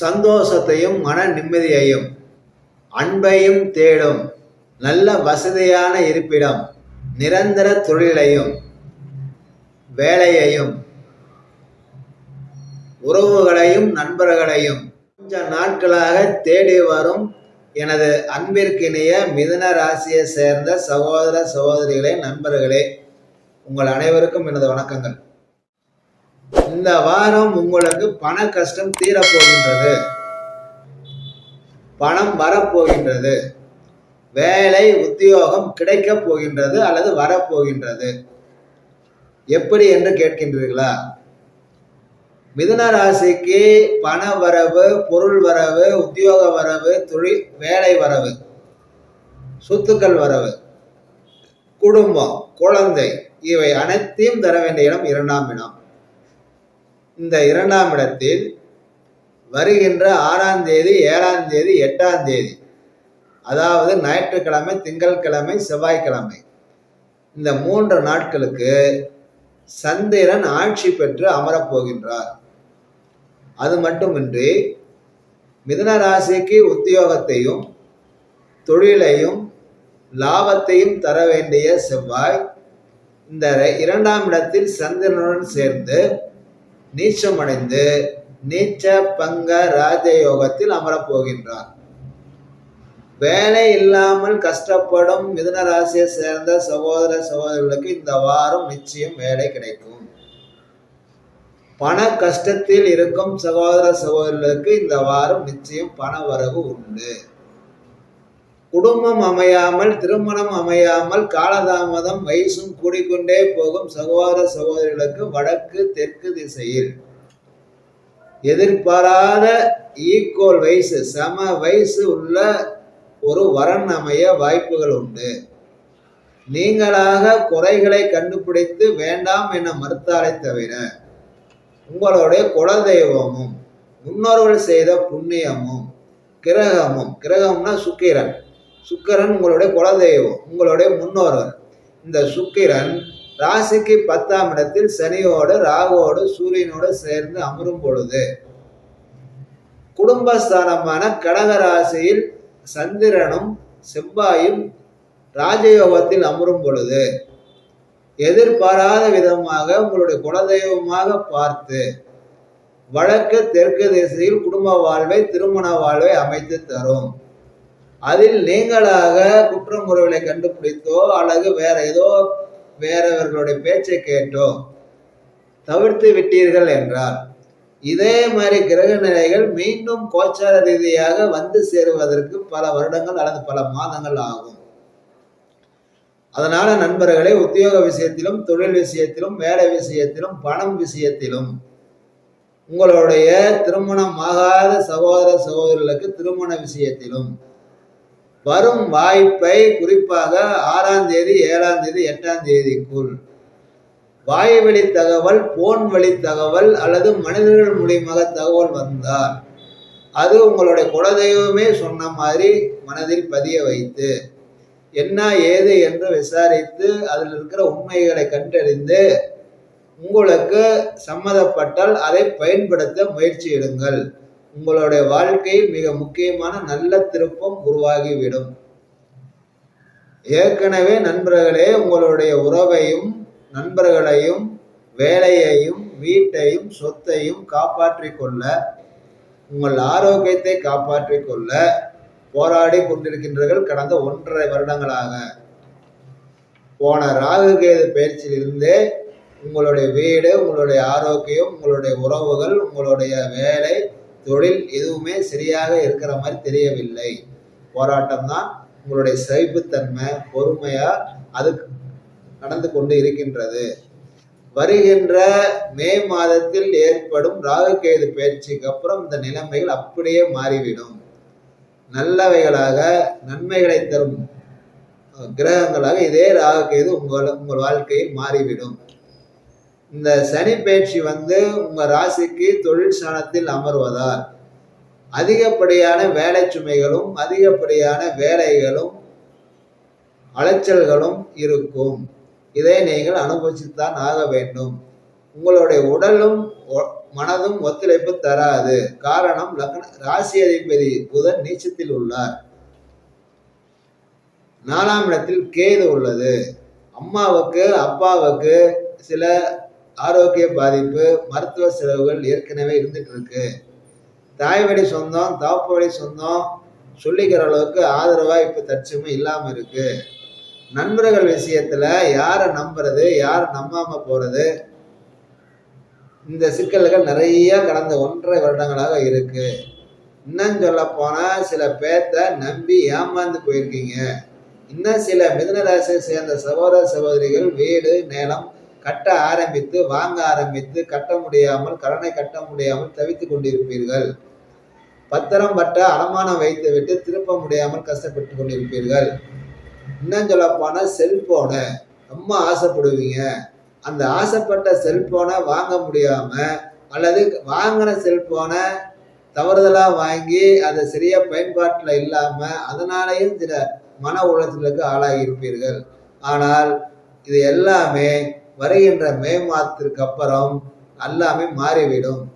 சந்தோஷத்தையும் மன நிம்மதியையும் அன்பையும் தேடும் நல்ல வசதியான இருப்பிடம் நிரந்தர தொழிலையும் வேலையையும் உறவுகளையும் நண்பர்களையும் கொஞ்ச நாட்களாக தேடி வரும் எனது அன்பிற்கினிய மிதுன ராசியை சேர்ந்த சகோதர சகோதரிகளே நண்பர்களே உங்கள் அனைவருக்கும் எனது வணக்கங்கள். இந்த வாரம் உங்களுக்கு பண கஷ்டம் தீரப்போகின்றது. பணம் வரப்போகின்றது. வேலை உத்தியோகம் கிடைக்கப் போகின்றது அல்லது வரப்போகின்றது. எப்படி என்று கேட்கின்றீர்களா? மிதுன ராசிக்கு பண வரவு பொருள் வரவு உத்தியோக வரவு தொழில் வேலை வரவு சொத்துக்கள் வரவு குடும்பம் குழந்தை இவை அனைத்தையும் தர வேண்டிய இடம் இரண்டாம் இடம். இந்த இரண்டாம் இடத்தில் வருகின்ற ஆறாம் தேதி ஏழாம் தேதி எட்டாம் தேதி அதாவது ஞாயிற்றுக்கிழமை திங்கட்கிழமை செவ்வாய்க்கிழமை. இந்த மூன்று நாட்களுக்கு சந்திரன் ஆட்சி பெற்று அமரப் போகின்றார் அது மட்டுமின்றி மிதன ராசிக்கு உத்தியோகத்தையும் தொழிலையும் லாபத்தையும் தர வேண்டிய செவ்வாய் இந்த இரண்டாம் இடத்தில் சந்திரனுடன் சேர்ந்து நீச்சமடைந்து நீச்ச பங்க ராஜயோகத்தில் அமரப் போகின்றார் வேலை இல்லாமல் கஷ்டப்படும் மிதுனராசியை சேர்ந்த சகோதர சகோதரிகளுக்கு இந்த வாரம் நிச்சயம் வேலை கிடைக்கும். பண கஷ்டத்தில் இருக்கும் சகோதர சகோதரிகளுக்கு இந்த வாரம் நிச்சயம் பண வரவு உண்டு. குடும்பம் அமையாமல் திருமணம் அமையாமல் காலதாமதம் வயசும் கூடிக்கொண்டே போகும் சகோதர சகோதரிகளுக்கு வடக்கு தெற்கு திசையில். எதிர்பாராத ஈக்குவல் வயசு சம வயசு உள்ள ஒரு வரன் அமைய வாய்ப்புகள் உண்டு. நீங்களாக குறைகளை கண்டுபிடித்து வேண்டாம் என மறுத்தாலே தவிர உங்களுடைய குலதெய்வமும் முன்னோர்கள் செய்த புண்ணியமும் கிரகமும் கிரகம்னா சுக்கிரன். சுக்கிரன் உங்களுடைய குலதெய்வம் உங்களுடைய முன்னோர்கள். இந்த சுக்கிரன் ராசிக்கு பத்தாம் இடத்தில் சனியோடு ராகுவோடு சூரியனோடு சேர்ந்து அமரும் பொழுது குடும்பஸ்தானமான கடக ராசியில் சந்திரனும் செவ்வாயும் ராஜயோகத்தில் அமரும் பொழுது எதிர்பாராத விதமாக உங்களுடைய குலதெய்வமாக பார்த்து வழக்கு தெற்கு திசையில் குடும்ப வாழ்வை திருமண வாழ்வை அமைத்து தரும். அதில் நீங்களாக குற்றமுறைகளை கண்டுபிடித்தோ அல்லது வேற ஏதோ வேறவர்களுடைய பேச்சை கேட்டோ தவிர்த்து விட்டீர்கள் என்றார். இதே மாதிரி கிரக நிலைகள் மீண்டும் கோச்சார ரீதியாக வந்து சேருவதற்கு பல வருடங்கள் அல்லது பல மாதங்கள் ஆகும். அதனால நண்பர்களே உத்தியோக விஷயத்திலும் தொழில் விஷயத்திலும் வேலை விஷயத்திலும் பணம் விஷயத்திலும் உங்களுடைய திருமணம் ஆகாத சகோதர சகோதரர்களுக்கு திருமண விஷயத்திலும் வரும் வாய்ப்பை குறிப்பாக ஆறாம் தேதி ஏழாம் தேதி எட்டாம் தேதிக்குள். வாய் வழி தகவல் போன் வழி தகவல் அல்லது மனிதர்கள் மூலியமாக தகவல் வந்தால் அது உங்களுடைய குலதெய்வமே சொன்ன மாதிரி மனதில் பதிய வைத்து என்ன ஏது என்று விசாரித்து அதில் இருக்கிற உண்மைகளை கண்டறிந்து உங்களுக்கு சம்மதப்பட்டால் அதை பயன்படுத்த முயற்சி எடுங்கள். உங்களுடைய வாழ்க்கையில் மிக முக்கியமான நல்ல திருப்பம் உருவாகிவிடும். ஏற்கனவே நண்பர்களே உங்களுடைய உறவையும் நண்பர்களையும் வேலையையும் வீட்டையும் சொத்தையும் காப்பாற்றிக் கொள்ள உங்கள் ஆரோக்கியத்தை காப்பாற்றிக் கொள்ள போராடி கொண்டிருக்கின்றீர்கள் கடந்த ஒன்றரை வருடங்களாக. போன ராகு கேது பயிற்சியிலிருந்தே உங்களுடைய வீடு உங்களுடைய ஆரோக்கியம் உங்களுடைய உறவுகள் உங்களுடைய வேலை தொழில் எதுவுமே சரியாக இருக்கிற மாதிரி தெரியவில்லை. போராட்டம் தான் உங்களுடைய சகிப்புத்தன்மை பொறுமையா அது நடந்து கொண்டு இருக்கின்றது. வருகின்ற மே மாதத்தில் ஏற்படும் ராகுகேது பயிற்சிக்கு அப்புறம் இந்த நிலைமைகள் அப்படியே மாறிவிடும். நல்லவைகளாக நன்மைகளை தரும் கிரகங்களாக இதே ராகுகேது உங்கள் உங்கள் வாழ்க்கையில் மாறிவிடும். இந்த சனி பயிற்சி வந்து உங்கள் ராசிக்கு தொழில் ஸ்தானத்தில் அமர்வதால் அதிகப்படியான வேலை சுமைகளும் அதிகப்படியான வேலைகளும் அலைச்சல்களும் இருக்கும். இதை நீங்கள் அனுபவிச்சுத்தான் ஆக வேண்டும். உங்களுடைய உடலும் ஒ- மனதும் ஒத்துழைப்பு தராது. காரணம் லக்ன ராசி அதிபதி புதன் நீச்சத்தில் உள்ளார். நாலாம் இடத்தில் கேது உள்ளது. அம்மாவுக்கு அப்பாவுக்கு சில ஆரோக்கிய பாதிப்பு மருத்துவ செலவுகள் ஏற்கனவே இருந்துட்டு இருக்கு தாய் வழி சொந்தம் தவப்பு வழி சொந்தம் சொல்லிக்கிற அளவுக்கு ஆதரவா இப்ப தற்சமயம் இல்லாம இருக்கு. நண்பர்கள் விஷயத்துல யாரை நம்புறது யாரை நம்பாம போறது இந்த சிக்கல்கள் நிறைய கடந்த ஒன்றரை வருடங்களாக இருக்கு. இன்னும் சொல்ல போனா சில பேர்த்த நம்பி ஏமாந்து போயிருக்கீங்க. இன்னும் சில மிதனராசியை சேர்ந்த சகோதர சகோதரிகள் வீடு நிலம் கட்ட ஆரம்பித்து வாங்க ஆரம்பித்து கட்ட முடியாமல் கடனை கட்ட முடியாமல் தவித்துக் கொண்டிருப்பீர்கள். பத்திரம் பட்ட அடமானம் வைத்து விட்டு திருப்ப முடியாமல் கஷ்டப்பட்டு கொண்டிருப்பீர்கள். இன்னும் சொல்ல போனா செல்போனை. ரொம்ப ஆசைப்படுவீங்க. அந்த ஆசைப்பட்ட செல்போனை வாங்க முடியாம அல்லது வாங்கின செல்போனை தவறுதலாக வாங்கி அதை சரியா பயன்பாட்டில் இல்லாம அதனாலேயும் சில மன உளைச்சலுக்கு ஆளாகி இருப்பீர்கள். ஆனால் இது எல்லாமே வருகின்ற மே மாதத்திற்கு அப்புறம் எல்லாமே மாறிவிடும்.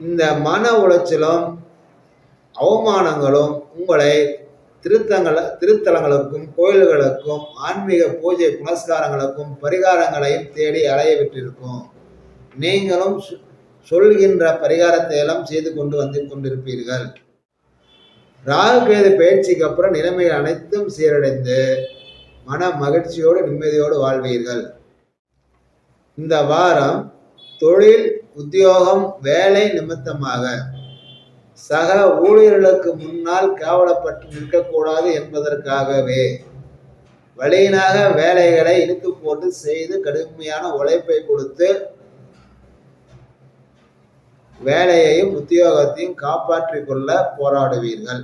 இந்த மன உளைச்சலும் அவமானங்களும் உங்களை திருத்தங்கள திருத்தலங்களுக்கும் கோயில்களுக்கும் ஆன்மீக பூஜை புனஸ்காரங்களுக்கும் பரிகாரங்களையும் தேடி அலைய விட்டிருக்கும். நீங்களும் சொ- சொல்கின்ற பரிகாரத்தை எல்லாம் செய்து கொண்டு வந்து கொண்டிருப்பீர்கள். ராகு கேது பயிற்சிக்கு அப்புறம் நிலைமைகள் அனைத்தும் சீரடைந்து மன மகிழ்ச்சியோடு நிம்மதியோடு வாழ்வீர்கள். இந்த வாரம் தொழில் உத்தியோகம் வேலை நிமித்தமாக சக ஊழியர்களுக்கு முன்னால் கேவலப்பட்டு நிற்கக்கூடாது என்பதற்காகவே வழியினாக வேலைகளை இழுத்து போட்டு செய்து கடுமையான உழைப்பை கொடுத்து வேலையையும் உத்தியோகத்தையும் காப்பாற்றிக் கொள்ள போராடுவீர்கள்.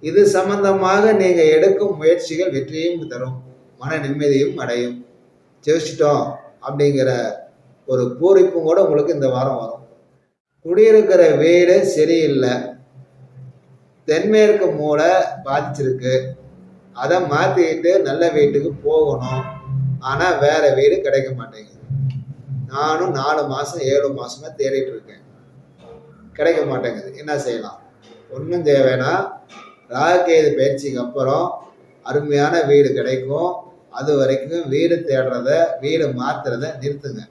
இது சம்பந்தமாக நீங்க எடுக்கும் முயற்சிகள் வெற்றியையும் தரும். மன நிம்மதியும் அடையும். ஜெயிச்சிட்டோம் அப்படிங்கிற ஒரு பூரிப்பும் கூட உங்களுக்கு இந்த வாரம் வரும். குடியிருக்கிற வீடு சரியில்லை. தென்மேற்கு மூலை பாதிச்சிருக்கு. அதை மாற்றிக்கிட்டு நல்ல வீட்டுக்கு போகணும். ஆனால் வேற வீடு கிடைக்க மாட்டேங்குது. நானும் நாலு மாதம் ஏழு மாசமா தேடிட்டு இருக்கேன். கிடைக்க மாட்டேங்குது. என்ன செய்யலாம்? ஒன்றும் தேவைன்னா ராகேது பயிற்சிக்கு அப்புறம் அருமையான வீடு கிடைக்கும். அது வரைக்கும் வீடு தேடுறத வீடு மாத்துறத நிறுத்துங்க.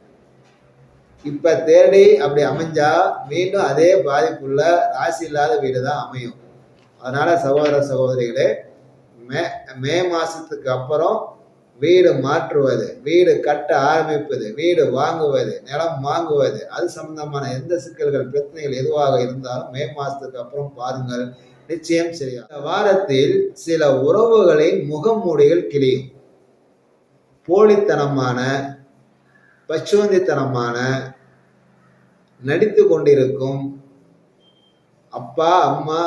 இப்ப தேடி அப்படி அமைஞ்சா மீண்டும் அதே பாதிப்புள்ள ராசி இல்லாத வீடு தான் அமையும். அதனால சகோதர சகோதரிகளே மே மே மாசத்துக்கு அப்புறம் வீடு மாற்றுவது வீடு கட்ட ஆரம்பிப்பது வீடு வாங்குவது நிலம் வாங்குவது அது சம்பந்தமான எந்த சிக்கல்கள் பிரச்சனைகள் எதுவாக இருந்தாலும் மே மாசத்துக்கு அப்புறம் பாருங்கள். நிச்சயம் சரியா. இந்த வாரத்தில் சில உறவுகளின் முகமூடிகள் கிளியும் போலித்தனமான பச்சுவந்தித்தனமான நடித்து கொண்டிருக்கும் அப்பா அம்மா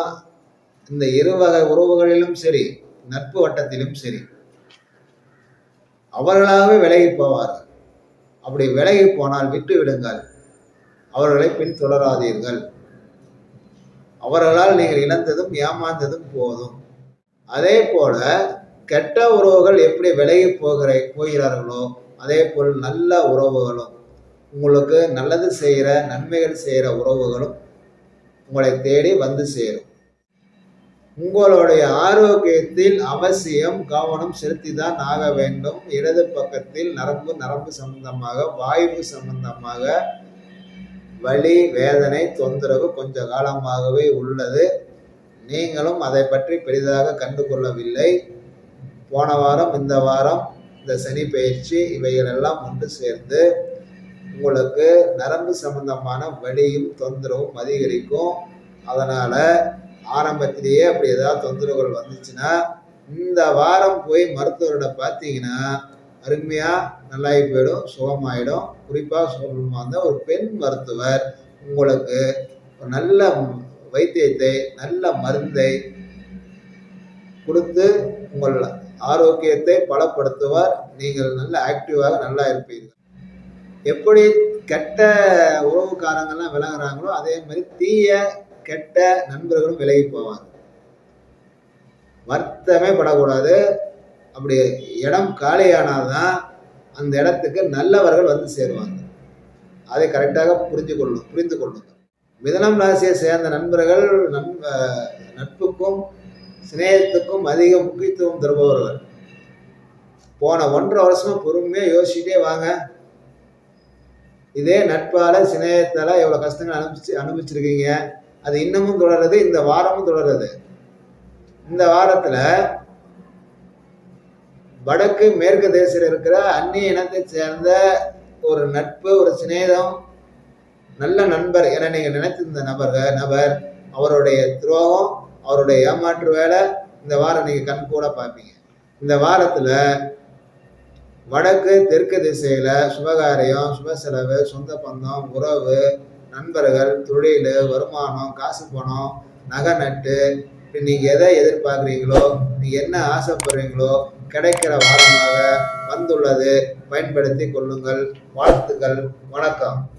இந்த இரு வகை உறவுகளிலும் சரி நட்பு வட்டத்திலும் சரி அவர்களாகவே விலகி போவார்கள். அப்படி விலகி போனால் விட்டு விடுங்கள் அவர்களை பின்தொடராதீர்கள். அவர்களால் நீங்கள் இழந்ததும் ஏமாந்ததும் போதும். அதே போல கெட்ட உறவுகள் எப்படி விலகி போகிற போகிறார்களோ அதே போல் நல்ல உறவுகளும் உங்களுக்கு நல்லது செய்கிற நன்மைகள் செய்கிற உறவுகளும் உங்களை தேடி வந்து சேரும். உங்களுடைய ஆரோக்கியத்தில் அவசியம் கவனம் செலுத்திதான் ஆக வேண்டும். இடது பக்கத்தில் நரம்பு நரம்பு சம்பந்தமாக வாய்வு சம்பந்தமாக வலி வேதனை தொந்தரவு கொஞ்ச காலமாகவே உள்ளது. நீங்களும் அதை பற்றி பெரிதாக கண்டு கொள்ளவில்லை. போன வாரம் இந்த வாரம் இந்த சனி பயிற்சி இவைகள் எல்லாம் ஒன்று சேர்ந்து உங்களுக்கு நரம்பு சம்பந்தமான வலியும் தொந்தரவும் அதிகரிக்கும். அதனால் ஆரம்பத்திலேயே அப்படி ஏதாவது தொந்தரவுகள் வந்துச்சுன்னா இந்த வாரம் போய் மருத்துவரோட பார்த்தீங்கன்னா அருமையாக நல்லாகி போயிடும் சுகமாயிடும். குறிப்பாக சொல்லணுமா இருந்தால் ஒரு பெண் மருத்துவர். உங்களுக்கு ஒரு நல்ல வைத்தியத்தை நல்ல மருந்தை கொடுத்து உங்கள் ஆரோக்கியத்தை பலப்படுத்துவார். நீங்கள் நல்ல ஆக்டிவாக நல்லா இருப்பீர்கள். எப்படி கெட்ட உறவுக்காரங்கள்லாம் விளங்குறாங்களோ அதே மாதிரி தீய கெட்ட நண்பர்களும் விலகி போவாங்க. வருத்தமே படக்கூடாது. அப்படி இடம் காலியானால்தான் அந்த இடத்துக்கு நல்லவர்கள் வந்து சேருவாங்க. அதை கரெக்டாக புரிஞ்சு கொள்ளும் புரிந்து கொள்ளுங்கள் மிதனம் ராசியை சேர்ந்த நண்பர்கள் நண்ப நட்புக்கும் சிநேகத்துக்கும் அதிக முக்கியத்துவம் தருபவர்கள். போன ஒன்றரை வருஷமா பொறுமையாக யோசிச்சுட்டே வாங்க. இதே நட்பால சிநேகத்தால எவ்வளோ கஷ்டங்கள் அனுப்பிச்சு அனுபவிச்சிருக்கீங்க. அது இன்னமும் தொடருது இந்த வாரமும் தொடருது. இந்த வாரத்தில் வடக்கு மேற்கு தேசத்தில் இருக்கிற அந்நிய இனத்தை சேர்ந்த ஒரு நட்பு ஒரு சிநேகம் நல்ல நண்பர் என நீங்கள் நினைத்திருந்த நபர்கள் நபர் அவருடைய துரோகம் அவருடைய ஏமாற்று வேலை இந்த வாரம் நீங்கள் கண் கூட பார்ப்பீங்க. இந்த வாரத்தில் வடக்கு தெற்கு திசையில் சுபகாரியம் சுப செலவு சொந்த பந்தம் உறவு நண்பர்கள் தொழில் வருமானம் காசு பணம் நகை நட்டு நீங்கள் எதை எதிர்பார்க்குறீங்களோ நீங்கள் என்ன ஆசைப்படுறீங்களோ கிடைக்கிற வாரமாக வந்துள்ளது. பயன்படுத்தி கொள்ளுங்கள். வாழ்த்துக்கள். வணக்கம்.